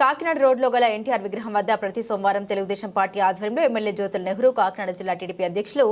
కాకినాడ రోడ్లో గల ఎన్టీఆర్ విగ్రహం వద్ద ప్రతి సోమవారం తెలుగుదేశం పార్టీ ఆధ్వర్యంలో ఎమ్మెల్యే జ్యోతుల నెహ్రూ కాకినాడ జిల్లా టీడీపీ అధ్యక్షులు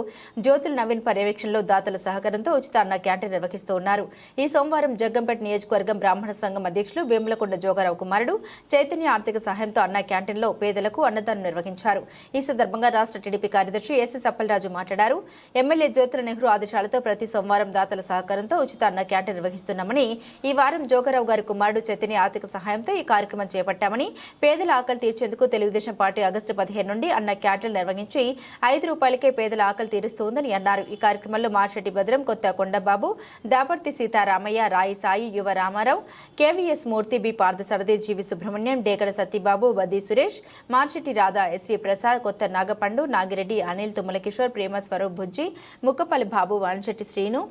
జ్యోతుల నవీన్ పర్యవేక్షణలో దాతల సహకారంతో ఉచిత అన్న క్యాంటీన్ నిర్వహిస్తూ ఉన్నారు. ఈ సోమవారం జగ్గంపేట నియోజకవర్గం బ్రాహ్మణ సంఘం అధ్యక్షులు వేములకొండ జోగారావు కుమారుడు చైతన్య ఆర్థిక సహాయంతో అన్న క్యాంటీన్లో పేదలకు అన్నదానం నిర్వహించారు. ఈ సందర్భంగా రాష్ట్ర టీడీపీ కార్యదర్శి ఎస్ఎస్ అప్పలరాజు మాట్లాడారు. ఎమ్మెల్యే జ్యోతుల నెహ్రూ ఆదేశాలతో ప్రతి సోమవారం దాతల సహకారంతో ఉచిత అన్న క్యాంటీన్ నిర్వహిస్తున్నామని ఈ వారం జోగారావు గారి కుమారుడు చైతన్య ఆర్థిక సహాయంతో ఈ కార్యక్రమం చేపట్టామని పేదల ఆకలి తీర్చేందుకు తెలుగుదేశం పార్టీ ఆగస్టు పదిహేను నుండి అన్న క్యాటల్ నిర్వహించి ఐదు రూపాయలకే పేదల ఆకలి తీరుస్తోందని అన్నారు. ఈ కార్యక్రమంలో మార్షెట్టి భద్రం కొత్త కొండబాబు దాపర్తి సీతారామయ్య రాయి సాయి యువ Ramarao KVS Murthy B Parthasarathi GV Subrahmanyam Degala Satyababu Baddi Suresh Marshetti Radha SV Prasad Kotha Nagapandu Nagireddy Anil Tummala Kishore ప్రేమ స్వరూప్ బుజ్జి ముక్కపల్లి బాబు వాణిశెట్టి శ్రీను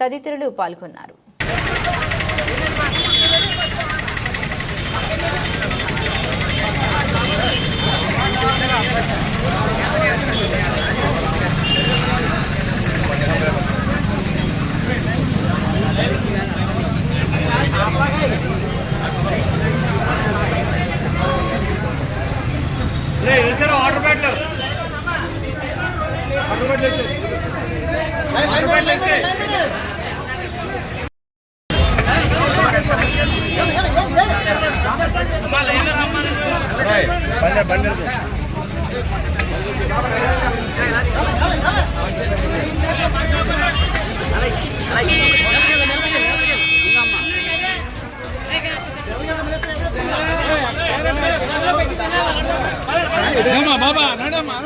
తదితరులు పాల్గొన్నారు. ఆర్డర్ బ్యాట్లు ఆర్డర్ బ్యాట్లు ఆర్డర్ బ్యాట్లు బండి బండి బాబా నడమ్మా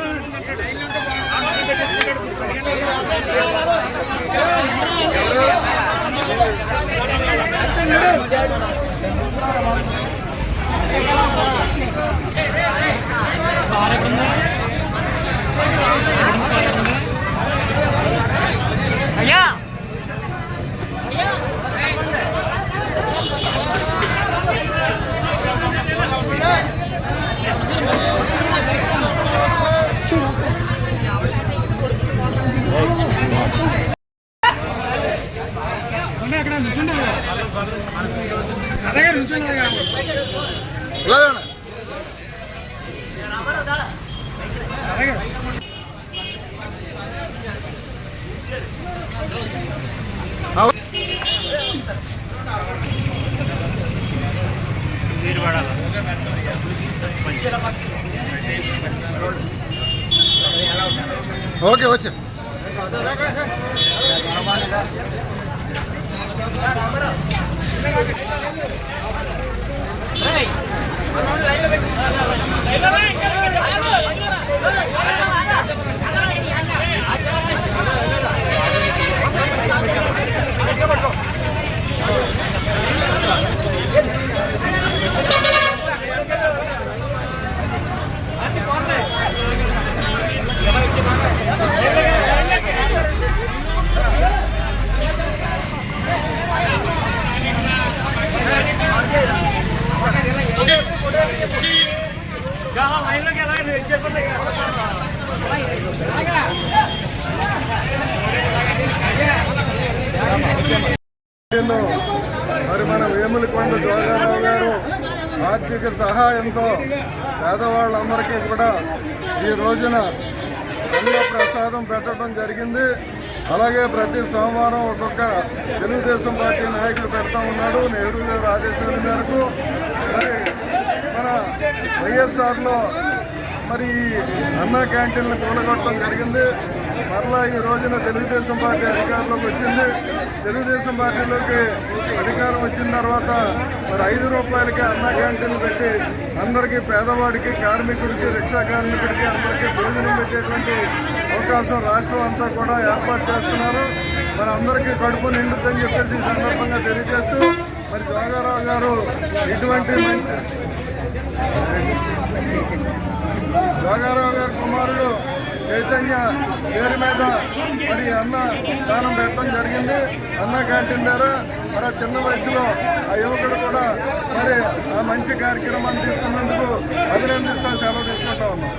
అక్కడ నుంచుండే. అదే నుంచుండే ఓకే వచ్చా. లైన్లోకి మరి మన వేములకొండ జోగారావు గారు ఆర్థిక సహాయంతో పేదవాళ్ళందరికీ కూడా ఈ రోజున అన్న ప్రసాదం పెట్టడం జరిగింది. అలాగే ప్రతి సోమవారం ఒక్కొక్క తెలుగుదేశం పార్టీ నాయకులు పెడతా ఉన్నాడు. నెహ్రూ గారు ఆదేశాల మేరకు మరి మన వైఎస్ఆర్లో మరి అన్న క్యాంటీన్లు కూలగొట్టడం జరిగింది. మరలా ఈ రోజున తెలుగుదేశం పార్టీ అధికారంలోకి వచ్చింది. తెలుగుదేశం పార్టీలోకి అధికారం వచ్చిన తర్వాత మరి ఐదు రూపాయలకి అన్న క్యాంటీన్లు పెట్టి అందరికీ పేదవాడికి కార్మికుడికి రిక్షా కార్మికుడికి అందరికీ భోజనం పెట్టేటువంటి అవకాశం రాష్ట్రం అంతా కూడా ఏర్పాటు చేస్తున్నారు. మరి అందరికీ కడుపు నిండుద్దని చెప్పేసి ఈ సందర్భంగా తెలియజేస్తూ మరి జోగారావు గారు ఇటువంటి మంచి రాఘారావు గారి కుమారుడు చైతన్య పేరు మీద మరి అన్న దానం పెట్టడం జరిగింది. అన్న క్యాంటీన్ ద్వారా మరి చిన్న వయసులో ఆ యువకుడు కూడా మరి ఆ మంచి కార్యక్రమాన్ని తీసుకున్నందుకు అభినందిస్తా సెలవు తీసుకుంటా ఉన్నాం.